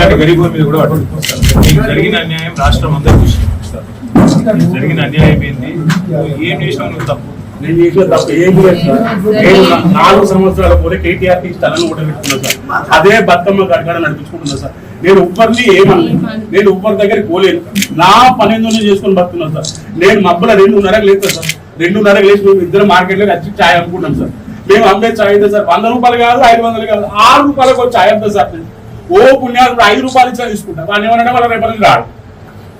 ఇలాంటి గరీబుల మీద కూడా మీకు జరిగిన అన్యాయం రాష్ట్రం అంతా చూసి జరిగిన అన్యాయం ఏంది? ఏం చేసినావు నువ్వు తప్పు. నేను చేసిన తప్పు. ఏం నేను నాలుగు సంవత్సరాల పోతే కేటీఆర్కి స్థలం పెట్టుకున్నా సార్. అదే బతుకమ్మ గడగడ నడిపించుకుంటున్నా సార్. నేను ఉప్పర్ని ఏమన్నా. నేను ఉప్పర్ దగ్గరికి పోలేను. నా పని ఎందుకు నేను చేసుకొని బతుకున్నా సార్. నేను మబ్బుల రెండున్నరకు లేదు సార్. రెండున్నరకు లేచి మేము ఇద్దరు మార్కెట్లో వచ్చి ఛాయ్ అమ్ముకుంటాం సార్. మేము అమ్మే ఛాయ్ సార్ వంద రూపాయలు కాదు ఐదు వందలు కాదు ఆరు రూపాయలకు ఛాయ్ అమ్ముతాం సార్ ఓ పుణ్యాలు ఐదు రూపాయలు ఇచ్చినా తీసుకుంటా. వాడిని ఏమన్నా వాళ్ళ రేపటి నుంచి రాడు.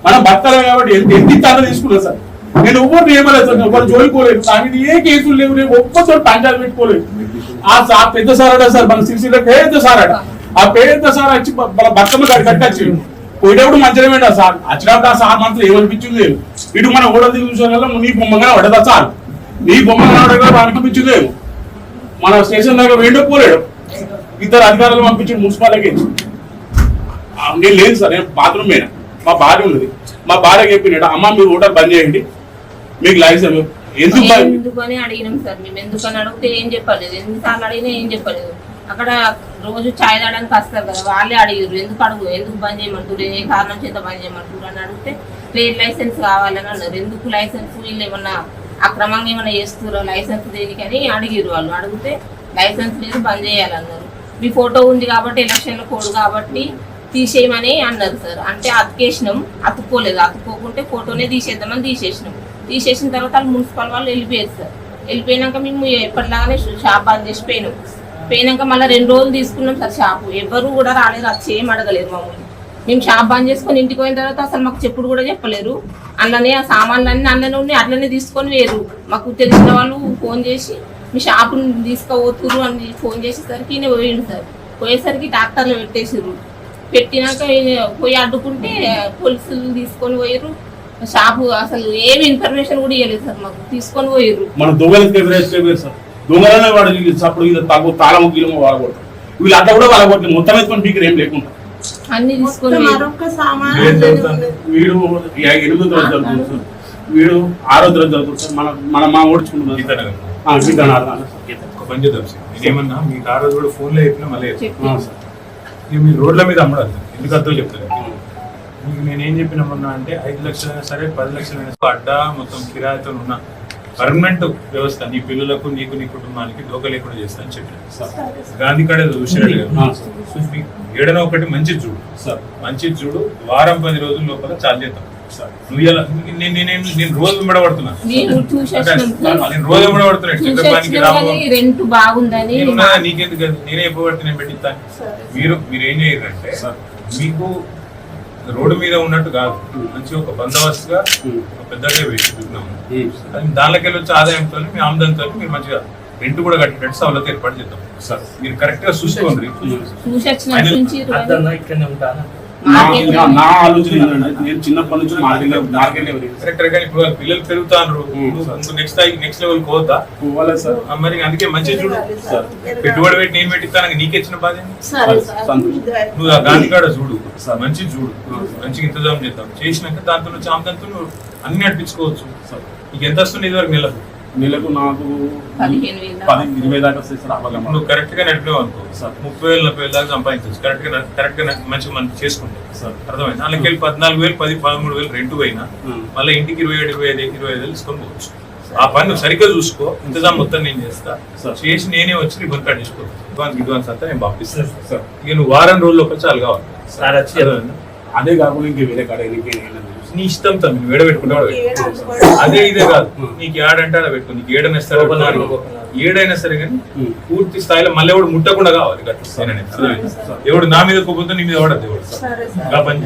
మనం భర్తలే కాబట్టి ఎంత ఎంత ఇస్తానో తీసుకున్నా సార్. నేను ఎవరు నియమలేదు సార్. ఒకరు జోలుకోలేదు దాని మీద ఏ కేసులు లేవు. నేను ఒక్కసారి పంచాయతీ పెట్టుకోలేదు. ఆ పెద్ద సార్ అడ సార్. మన సిరిసిల్ల పెద్ద సార్ అడ ఆ పెద్ద సార్ వచ్చి మన భర్తలు కాడి కట్టచ్చి పోయేటప్పుడు మంచిగా పెట్టా సార్. వచ్చినప్పుడు ఆ సార్ మనసులో ఏమనిపించింది లేదు. ఇటు మన ఓడలు చూసిన నీ బొమ్మగా పడదా సార్? నీ బొమ్మగా పడగా అనిపించింది లేదు. మన స్టేషన్ దగ్గర వేండో పోలేడు. ఇద్దరు అధికారులు పంపించి మున్సిపాలిటీకి నేను లేదు సార్ నేను బాత్రూమ్. పోయినా మా భార్య ఉన్నది. మా భార్య చెప్పినాడు అమ్మ మీరు ఓటర్ బంద్ చేయండి. మీకు లైసెన్స్ ఎందుకు ఎందుకని అడిగినాం సార్ మేము ఎందుకని అడిగితే ఏం చెప్పలేదు. ఎన్నిసార్లు అడిగినా ఏం చెప్పలేదు. అక్కడ రోజు ఛాయ్ తాగడానికి వస్తారు కదా వాళ్ళే అడిగారు ఎందుకు అడుగు? ఎందుకు బంద్ చేయమంటారు ఏ కారణం చేత బంద్ చేయమంటారు అని అడిగితే ట్రేడ్ లైసెన్స్ కావాలని అన్నారు. ఎందుకు లైసెన్స్? వీళ్ళు ఏమన్నా అక్రమంగా ఏమన్నా చేస్తారో లైసెన్స్ దేనికని? అడిగిరు వాళ్ళు. అడిగితే లైసెన్స్ లేదు బంద్ చేయాలన్నారు మీ ఫోటో ఉంది కాబట్టి ఎలక్షన్ల కోడ్ కాబట్టి తీసేయమని అన్నారు సార్. అంటే అతికేసినాం అతుక్కోలేదు. అతుక్కోకుంటే ఫోటోనే తీసేద్దామని తీసేసినాం. తీసేసిన తర్వాత వాళ్ళు మున్సిపల్ వాళ్ళు వెళ్ళిపోయారు సార్. వెళ్ళిపోయినాక మేము ఎప్పటిలాగానే షాప్ బంద్ చేసి పోయినాం. పోయినాక మళ్ళీ రెండు రోజులు తీసుకున్నాం సార్ షాపు. ఎవరు కూడా రాలేదు. అది ఏం అడగలేదు మమ్మల్ని. మేము షాప్ బంద్ చేసుకొని ఇంటికి పోయిన తర్వాత అసలు మాకు చెప్పుడు కూడా చెప్పలేరు. అందులోనే ఆ సామాన్లన్నీ అన్ననే ఉన్నాయి. అట్లనే తీసుకొని వేరు. మాకు తెలిసిన వాళ్ళు ఫోన్ చేసి మీ షాపుని తీసుకోవతురు అని ఫోన్ చేసేసరికి ఈయన పోయిండు సార్. పోయేసరికి డాక్టర్లు పెట్టేసారు పెట్టినాక ఈయన పోయి అడ్డుకుంటే పోలీసులు తీసుకొని పోయారు షాపు అసలు ఏమి ఇన్ఫర్మేషన్ కూడా ఇవ్వలేదు సార్ మాకు. తీసుకొని పోయారు మన దొంగలకి ఎవరేస్తారు సార్. దొంగలనే వాడు అప్పుడు ఇది తగ్గు తాళము గీలము వాడకూడదు వీళ్ళు అట్లా కూడా మొత్తం పీకర్ ఏం లేకుండా. అన్ని తీసుకొని జరుగుతుంది? వీడు ఎనిమిదో తరగతి వీడు ఆరో తరగతి చదువుతుంది సార్. మన మన మా ఓడించుకుంటున్నాం పని చేద్దాం సార్. నేనేమన్నా మీకు ఆ రోజు కూడా ఫోన్లో చెప్పినా మళ్ళీ మీరు రోడ్ల మీద అమ్మడద్దు ఎందుకు అర్థం చెప్తాను మీకు నేనేం చెప్పిన మొన్న అంటే ఐదు లక్షలైనా సరే పది లక్షలైనా సరే అడ్డా మొత్తం కిరాయితో ఉన్న పర్మనెంట్ వ్యవస్థ నీ పిల్లలకు నీకు నీ కుటుంబానికి దోక లేకుండా చేస్తా అని చెప్పిన. సార్. గాంధీ కడే చూసినట్టు. ఏడన ఒకటి మంచి చూడు. సార్. మంచి చూడు. వారం పది రోజుల లోపల చాలు చేద్దాం. నేను నేనేం నేను రోజు వింబడబడుతున్నా. నేను వింబడబడుతున్నా రెంట్ బాగుందని నేను ఉన్నదా నీకెందుకు అది? నేనే ఇవ్వబడితే నేను పెట్టిస్తాను మీరు మీరు ఏం చేయరంటే సార్. మీకు రోడ్డు మీద ఉన్నట్టు కాదు. మంచి ఒక బందోబస్తుగా. ఒక పెద్దగా వేసి చూస్తున్నాము ఉమ్. అది దానిలోకి వెళ్ళి వచ్చే ఆదాయంతో మీ ఆమ్దంతో మీరు మంచిగా రెంట్ కూడా కట్టేటట్టు సవలత ఏర్పాటు చేద్దాం. సార్. మీరు కరెక్ట్గా చూసుకోండి. నా ఆలోచన ఏంటంటే నేను చిన్నప్పటి నుంచి మార్కెట్ మార్కెట్ కరెక్ట్ కానీ ఇప్పుడు పిల్లలు పెరుగుతారు నెక్స్ట్ నెక్స్ట్ లెవెల్ పోతా పోవాలి సార్. మరి అందుకే మంచిగా చూడు. సార్. పెట్టుబడి పెట్టి నేను పెట్టిస్తాను నీకు ఇచ్చిన బాధ? సరే సార్. నువ్వు ఆ గాంధీ కాడ చూడు. మంచి చూడు. మంచిగా ఇంతజాం చేద్దాం. చేసినాక దాంతో నువ్వు అన్ని నడిపించుకోవచ్చు. సార్. నీకు ఎంత వస్తుంది ఇది వరకు నెలకు? నెలకు నాకు పది ఇరవై దాకా వస్తాయి సార్ అవగాహన నువ్వు కరెక్ట్గా నడిపావు అనుకో. సార్. ముప్పై వేలు నలభై వేలు దాకా సంపాదించవచ్చు. కరెక్ట్గా కరెక్ట్గా మంచిగా మనం చేసుకుంటాం. సార్. అర్థమైంది? అందులోకి వెళ్ళి పద్నాలుగు వేలు పది పదమూడు వేలు రెంట్ పోయినా ఉమ్. మళ్ళీ ఇంటికి ఇరవై ఏడు ఇరవై ఐదు ఇరవై ఐదు వేలు తీసుకొని పోవచ్చు. ఆ పని నువ్వు సరిగ్గా చూసుకో. ఇంతజాం మొత్తం నేను చేస్తా. సార్. చేసి నేనే వచ్చి నీ బంక్ తీసుకో అడ్వాన్స్ అడ్వాన్స్ అంతా నేను పంపిస్తాను సార్. ఇక నువ్వు వారం రోజులు ఒక చాలు కావాలి. సార్? అదే కాకుండా ఇంకే వేరే కాడ. నీ ఇష్టం తమ్మి నువ్వు. అదే ఇదే కాదు నీకు ఏడంటే ఆడ పెట్టుకో నీకు ఏడైనా సరే. ఏడైనా సరే కానీ. పూర్తి స్థాయిలో మళ్ళీ ఎవడు ముట్టకుండా కావాలి? ఎవడు నా మీద కోపంతో నీ మీద పడద్దు ఎవడు